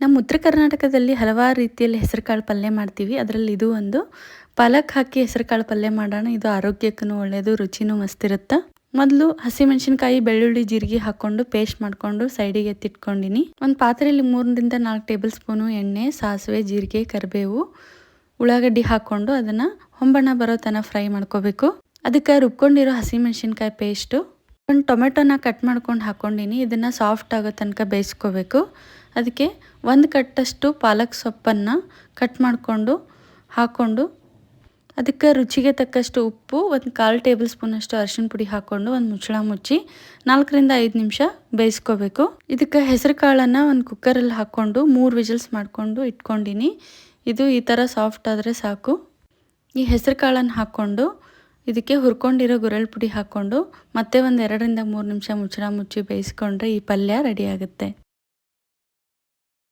ನಮ್ಮ ಉತ್ತರ ಕರ್ನಾಟಕದಲ್ಲಿ ಹಲವಾರು ರೀತಿಯಲ್ಲಿ ಹೆಸರುಕಾಳು ಪಲ್ಯ ಮಾಡ್ತೀವಿ. ಅದರಲ್ಲಿ ಇದು ಒಂದು ಪಾಲಕ್ ಹಾಕಿ ಹೆಸರುಕಾಳು ಪಲ್ಯ ಮಾಡೋಣ. ಇದು ಆರೋಗ್ಯಕ್ಕೂ ಒಳ್ಳೆಯದು ರುಚಿನೂ ಮಸ್ತಿರುತ್ತೆ ಮೊದಲು ಹಸಿಮೆಣಸಿನ್ಕಾಯಿ ಬೆಳ್ಳುಳ್ಳಿ, ಜೀರಿಗೆ ಹಾಕ್ಕೊಂಡು ಪೇಸ್ಟ್ ಮಾಡಿಕೊಂಡು ಸೈಡಿಗೆ ಎತ್ತಿಟ್ಕೊಂಡಿನಿ. ಒಂದು ಪಾತ್ರೆಯಲ್ಲಿ ಮೂರರಿಂದ ನಾಲ್ಕು ಟೇಬಲ್ ಸ್ಪೂನು ಎಣ್ಣೆ, ಸಾಸಿವೆ, ಜೀರಿಗೆ, ಕರಿಬೇವು, ಉಳ್ಳಾಗಡ್ಡಿ ಹಾಕ್ಕೊಂಡು ಅದನ್ನು ಹೊಂಬಣ್ಣ ಬರೋ ತನಕ ಫ್ರೈ ಮಾಡ್ಕೋಬೇಕು. ಅದಕ್ಕೆ ರುಬ್ಕೊಂಡಿರೋ ಹಸಿಮೆಣಸಿನ್ಕಾಯಿ ಪೇಸ್ಟು ಒಂದು ಟೊಮೆಟೊನ ಕಟ್ ಮಾಡ್ಕೊಂಡು ಹಾಕ್ಕೊಂಡಿನಿ ಇದನ್ನು ಸಾಫ್ಟ್ ಆಗೋ ತನಕ ಬೇಯಿಸ್ಕೋಬೇಕು. ಅದಕ್ಕೆ ಒಂದು ಕಟ್ಟಷ್ಟು ಪಾಲಕ್ ಸೊಪ್ಪನ್ನು ಕಟ್ ಮಾಡಿಕೊಂಡು ಹಾಕ್ಕೊಂಡು ಅದಕ್ಕೆ ರುಚಿಗೆ ತಕ್ಕಷ್ಟು ಉಪ್ಪು, ಒಂದು ಕಾಲು ಟೇಬಲ್ ಸ್ಪೂನಷ್ಟು ಅರಿಶಿನ ಪುಡಿ ಹಾಕ್ಕೊಂಡು ಒಂದು ಮುಚ್ಚಳ ಮುಚ್ಚಿ ನಾಲ್ಕರಿಂದ ಐದು ನಿಮಿಷ ಬೇಯಿಸ್ಕೋಬೇಕು. ಇದಕ್ಕೆ ಹೆಸರು ಕಾಳನ್ನು ಒಂದು ಕುಕ್ಕರಲ್ಲಿ ಹಾಕ್ಕೊಂಡು ಮೂರು ವಿಜಲ್ಸ್ ಮಾಡಿಕೊಂಡು ಇಟ್ಕೊಂಡಿನಿ. ಇದು ಈ ಥರ ಸಾಫ್ಟ್ ಆದರೆ ಸಾಕು. ಈ ಹೆಸರು ಕಾಳನ್ನು ಹಾಕ್ಕೊಂಡು ಇದಕ್ಕೆ ಹುರ್ಕೊಂಡಿರೋ ಗುರಳ್ ಪುಡಿ ಹಾಕ್ಕೊಂಡು ಮತ್ತೆ ಒಂದು ಎರಡರಿಂದ ಮೂರು ನಿಮಿಷ ಮುಚ್ಚಳ ಮುಚ್ಚಿ ಬೇಯಿಸ್ಕೊಂಡ್ರೆ ಈ ಪಲ್ಯ ರೆಡಿ ಆಗುತ್ತೆ.